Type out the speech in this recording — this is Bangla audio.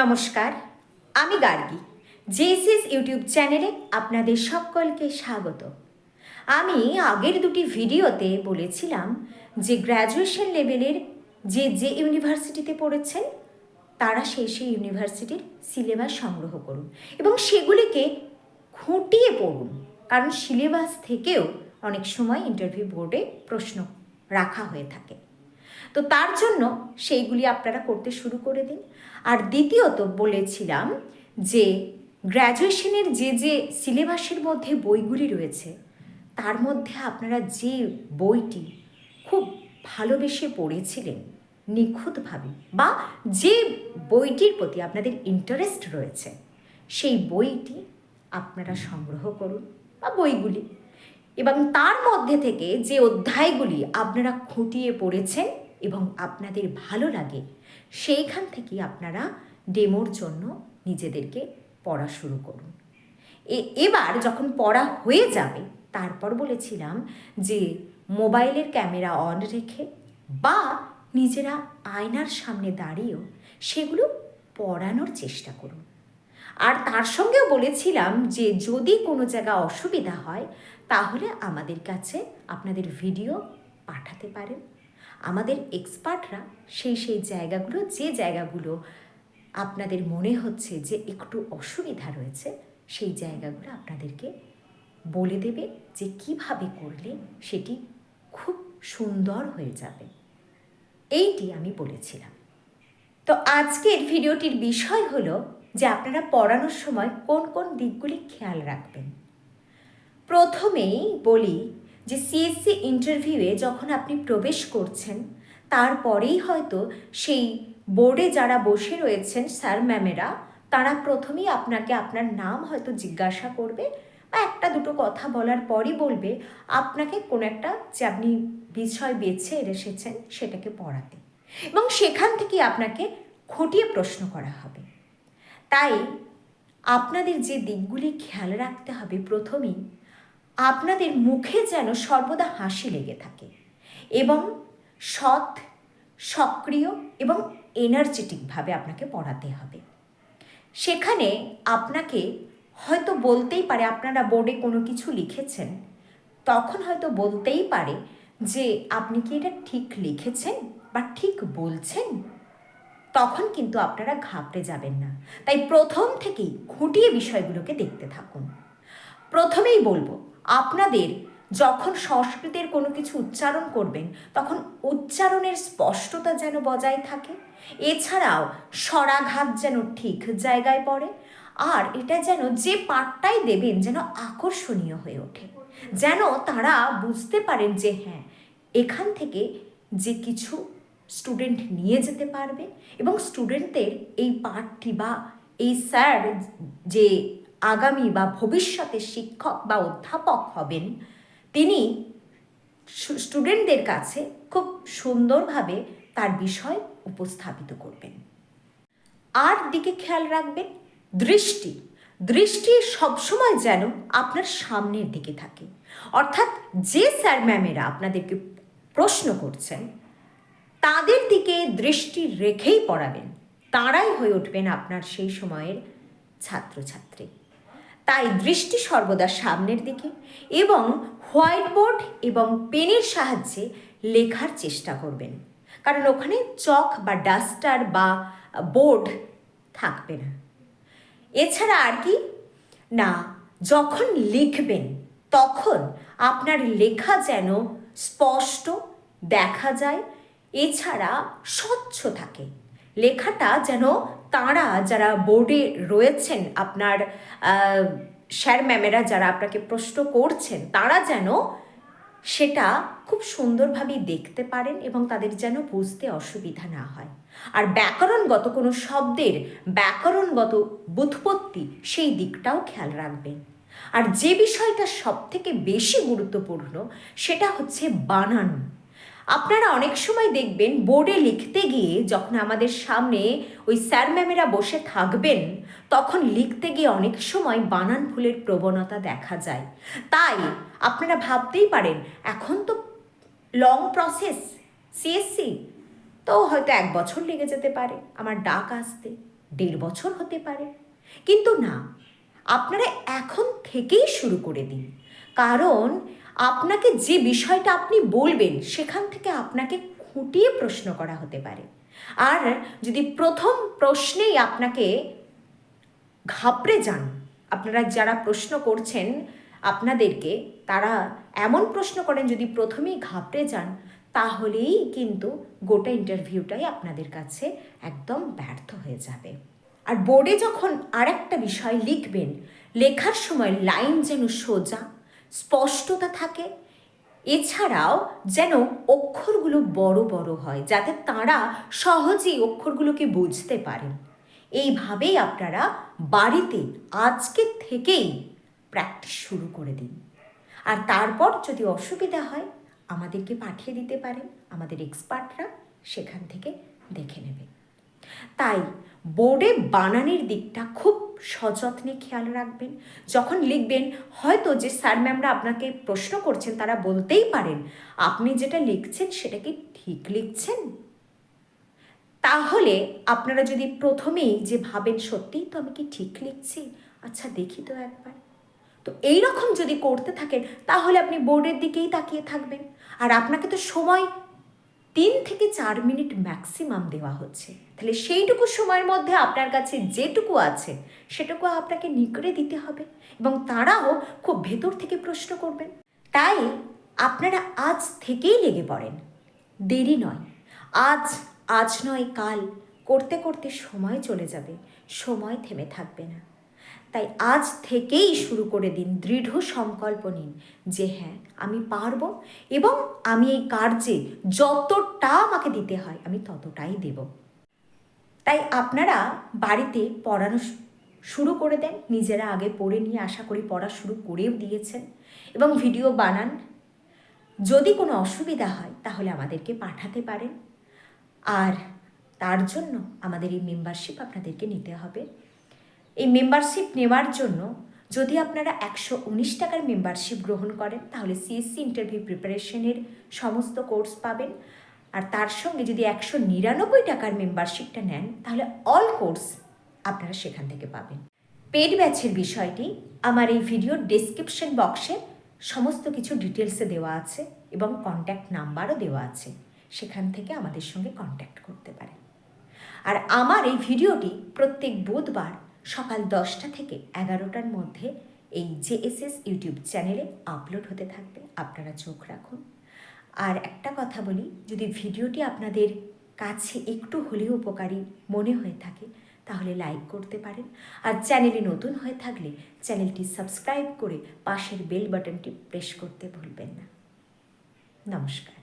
নমস্কার, আমি গার্গী। জেসিস ইউটিউব চ্যানেলে আপনাদের সকলকে স্বাগত। আমি আগের দুটি ভিডিওতে বলেছিলাম যে গ্র্যাজুয়েশন লেভেলের যে যে ইউনিভার্সিটিতে পড়েছেন, তারা সেই সেই ইউনিভার্সিটির সিলেবাস সংগ্রহ করুন এবং সেগুলিকে খুঁটিয়ে পড়ুন। কারণ সিলেবাস থেকেও অনেক সময় ইন্টারভিউ বোর্ডে প্রশ্ন রাখা হয়ে থাকে। তো তার জন্য সেইগুলি আপনারা করতে শুরু করে দিন। আর দ্বিতীয়ত বলেছিলাম যে গ্র্যাজুয়েশনের যে যে সিলেবাসের মধ্যে বইগুলি রয়েছে, তার মধ্যে আপনারা যে বইটি খুব ভালোবেসে পড়েছিলেন নিখুঁতভাবে বা যে বইটির প্রতি আপনাদের ইন্টারেস্ট রয়েছে, সেই বইটি আপনারা সংগ্রহ করুন বা বইগুলি। এবং তার মধ্যে থেকে যে অধ্যায়গুলি আপনারা খুঁটিয়ে পড়েছেন এবং আপনাদের ভালো লাগে, সেইখান থেকেই আপনারা ডেমোর জন্য নিজেদেরকে পড়া শুরু করুন। এবার যখন পড়া হয়ে যাবে, তারপর বলেছিলাম যে মোবাইলের ক্যামেরা অন রেখে বা নিজেরা আয়নার সামনে দাঁড়িয়েও সেগুলো পড়ানোর চেষ্টা করুন। আর তার সঙ্গেও বলেছিলাম যে যদি কোনো জায়গা অসুবিধা হয়, তাহলে আমাদের কাছে আপনাদের ভিডিও পাঠাতে পারেন। আমাদের এক্সপার্টরা সেই সেই জায়গাগুলো, যে জায়গাগুলো আপনাদের মনে হচ্ছে যে একটু অসুবিধা রয়েছে, সেই জায়গাগুলো আপনাদেরকে বলে দেবে যে কীভাবে করলে সেটি খুব সুন্দর হয়ে যাবে। এইটি আমি বলেছিলাম। তো আজকের ভিডিওটির বিষয় হলো যে আপনারা পড়ানোর সময় কোন কোন দিকগুলি খেয়াল রাখবেন। প্রথমেই বলি যে সিএসসি ইন্টারভিউয়ে যখন আপনি প্রবেশ করছেন, তারপরেই হয়তো সেই বোর্ডে যারা বসে রয়েছেন স্যার ম্যামেরা তারা প্রথমেই আপনাকে আপনার নাম হয়তো জিজ্ঞাসা করবে বা একটা দুটো কথা বলার পরই বলবে, আপনাকে কোনো একটা যে আপনি বিষয় বেছে এসেছেন সেটাকে পড়াতে। এবং সেখান থেকে আপনাকে খুঁটিয়ে প্রশ্ন করা হবে। তাই আপনাদের যে দিকগুলি খেয়াল রাখতে হবে প্রথমেই আপনাদের মুখে যেন সর্বদা হাসি লেগে থাকে এবং সৎ, সক্রিয় এবং এনার্জেটিকভাবে আপনাকে পড়াতে হবে। সেখানে আপনাকে হয়তো বলতেই পারে, আপনারা বোর্ডে কোনো কিছু লিখেছেন, তখন হয়তো বলতেই পারে যে, আপনি কি এটা ঠিক লিখেছেন বা ঠিক বলছেন? তখন কিন্তু আপনারা ঘাবড়ে যাবেন না। তাই প্রথম থেকেই খুঁটিয়ে বিষয়গুলোকে দেখতে থাকুন। প্রথমেই বলব আপনাদের যখন সংস্কৃতের কোনো কিছু উচ্চারণ করবেন, তখন উচ্চারণের স্পষ্টতা যেন বজায় থাকে। এছাড়াও স্বরাঘাত যেন ঠিক জায়গায় পড়ে, আর এটা যেন যে পাঠটাই দেবেন যেন আকর্ষণীয় হয়ে ওঠে। যেন তারা বুঝতে পারেন যে হ্যাঁ এখান থেকে যে কিছু স্টুডেন্ট নিয়ে যেতে পারবে এবং স্টুডেন্টদের এই পাঠটি বা এই স্যার যে আগামী বা ভবিষ্যতে শিক্ষক বা অধ্যাপক হবেন, তিনি স্টুডেন্টদের কাছে খুব সুন্দরভাবে তার বিষয় উপস্থাপিত করবেন। আর দিকে খেয়াল রাখবেন, দৃষ্টি। দৃষ্টি সবসময় যেন আপনার সামনের দিকে থাকে। অর্থাৎ যে স্যার ম্যামেরা আপনাদেরকে প্রশ্ন করছেন, তাদের দিকে দৃষ্টি রেখেই পড়াবেন। তাঁরাই হয়ে উঠবেন আপনার সেই সময়ের ছাত্রছাত্রী। তাই দৃষ্টি সর্বদা সামনের দিকে এবং হোয়াইট বোর্ড এবং পেনের সাহায্যে লেখার চেষ্টা করবেন। কারণ ওখানে চক বা ডাস্টার বা বোর্ড থাকবে না। এছাড়া আর কি? না, যখন লিখবেন, তখন আপনার লেখা যেন স্পষ্ট দেখা যায়, এছাড়া স্বচ্ছ থাকে। লেখাটা যেন তারা যারা বোর্ডে রয়েছেন আপনার স্যার ম্যামেরা যারা আপনাকে প্রশ্ন করছেন, তারা যেন সেটা খুব সুন্দরভাবেই দেখতে পারেন এবং তাদের যেন বুঝতে অসুবিধা না হয়। আর ব্যাকরণগত কোনো শব্দের ব্যাকরণগত বুৎপত্তি সেই দিকটাও খেয়াল রাখবেন। আর যে বিষয়টা সবথেকে বেশি গুরুত্বপূর্ণ সেটা হচ্ছে বানান। আপনারা অনেক সময় দেখবেন বোর্ডে লিখতে গিয়ে যখন আমাদের সামনে ওই স্যার ম্যামেরা বসে থাকবেন, তখন লিখতে গিয়ে অনেক সময় বানান ভুলের প্রবণতা দেখা যায়। তাই আপনারা ভাবতেই পারেন, এখন তো লং প্রসেস সিএসসি তো হয়তো এক বছর লেগে যেতে পারে, আমার ডাক আসতে দেড় বছর হতে পারে। কিন্তু না, আপনারা এখন থেকেই শুরু করে দিন। কারণ আপনাকে যে বিষয়টা আপনি বলবেন, সেখান থেকে আপনাকে খুঁটিয়ে প্রশ্ন করা হতে পারে। আর যদি প্রথম প্রশ্নেই আপনাকে ঘাবড়ে যান, আপনারা যারা প্রশ্ন করছেন আপনাদেরকে, তারা এমন প্রশ্ন করেন যদি প্রথমেই ঘাবড়ে যান, তাহলেই কিন্তু গোটা ইন্টারভিউটাই আপনাদের কাছে একদম ব্যর্থ হয়ে যাবে। আর বোর্ডে যখন আরেকটা বিষয় লিখবেন, লেখার সময় লাইন যেন সোজা স্পষ্টতা থাকে। এছাড়াও যেন অক্ষরগুলো বড় বড় হয়, যাতে তারা সহজেই অক্ষরগুলোকে বুঝতে পারেন। এইভাবেই আপনারা বাড়িতে আজকে থেকেই প্র্যাকটিস শুরু করে দিন। আর তারপর যদি অসুবিধা হয়, আমাদেরকে পাঠিয়ে দিতে পারেন। আমাদের এক্সপার্টরা সেখান থেকে দেখে নেবে। তাই বোর্ডে বানানের দিকটা খুব সযত্নে খেয়াল রাখবেন। যখন লিখবেন, হয়তো যে স্যার ম্যামরা আপনাকে প্রশ্ন করছেন, তারা বলতেই পারেন, আপনি যেটা লিখছেন, সেটা কি ঠিক লিখছেন? তাহলে আপনারা যদি প্রথমেই যে ভাবেন, সত্যিই তো আমি কি ঠিক লিখছি? আচ্ছা দেখি তো একবার। তো এই রকম যদি করতে থাকেন, তাহলে আপনি বোর্ডের দিকেই তাকিয়ে থাকবেন। আর আপনাকে তো সময় তিন থেকে চার মিনিট ম্যাক্সিমাম দেওয়া হচ্ছে। তাহলে সেইটুকু সময়ের মধ্যে আপনার কাছে যেটুকু আছে, সেটুকু আপনাকে নিকড়ে দিতে হবে এবং তারাও খুব ভেতর থেকে প্রশ্ন করবেন। তাই আপনারা আজ থেকেই লেগে পড়েন। দেরি নয়। আজ আজ নয়, কাল। করতে করতে সময় চলে যাবে। সময় থেমে থাকবে না। তাই আজ থেকেই শুরু করে দিন, দৃঢ় সংকল্প নিন যে হ্যাঁ আমি পারব এবং আমি এই কার্যে যতটা আমাকে দিতে হয়, আমি ততটাই দেব। তাই আপনারা বাড়িতে পড়ানো শুরু করে দেন, নিজেরা আগে পড়ে নিয়ে আশা করি পড়া শুরু করেও দিয়েছেন এবং ভিডিও বানান। যদি কোনো অসুবিধা হয়, তাহলে আমাদেরকে পাঠাতে পারেন। আর তার জন্য আমাদের এই মেম্বারশিপ আপনাদেরকে নিতে হবে। এই মেম্বারশিপ নেওয়ার জন্য যদি আপনারা একশো উনিশ টাকার মেম্বারশিপ গ্রহণ করেন, তাহলে সিএসসি ইন্টারভিউ প্রিপারেশনের সমস্ত কোর্স পাবেন। আর তার সঙ্গে যদি একশো নিরানব্বই টাকার মেম্বারশিপটা নেন, তাহলে অল কোর্স আপনারা সেখান থেকে পাবেন। পেড ব্যাচের বিষয়টি আমার এই ভিডিওর ডেসক্রিপশন বক্সে সমস্ত কিছু ডিটেলসে দেওয়া আছে এবং কন্ট্যাক্ট নাম্বারও দেওয়া আছে। সেখান থেকে আমাদের সঙ্গে কন্ট্যাক্ট করতে পারেন। আর আমার এই ভিডিওটি প্রত্যেক বুধবার সকাল দশটা থেকে এগারোটার মধ্যে এই জেএসএস ইউটিউব চ্যানেলে আপলোড হতে থাকবে, আপনারা চোখ রাখুন। আর একটা কথা বলি, যদি ভিডিওটি আপনাদের কাছে একটু হলেও উপকারী মনে হয়ে থাকে, তাহলে লাইক করতে পারেন। আর চ্যানেলে নতুন হয়ে থাকলে চ্যানেলটি সাবস্ক্রাইব করে পাশের বেল বাটনটি প্রেস করতে ভুলবেন না। নমস্কার।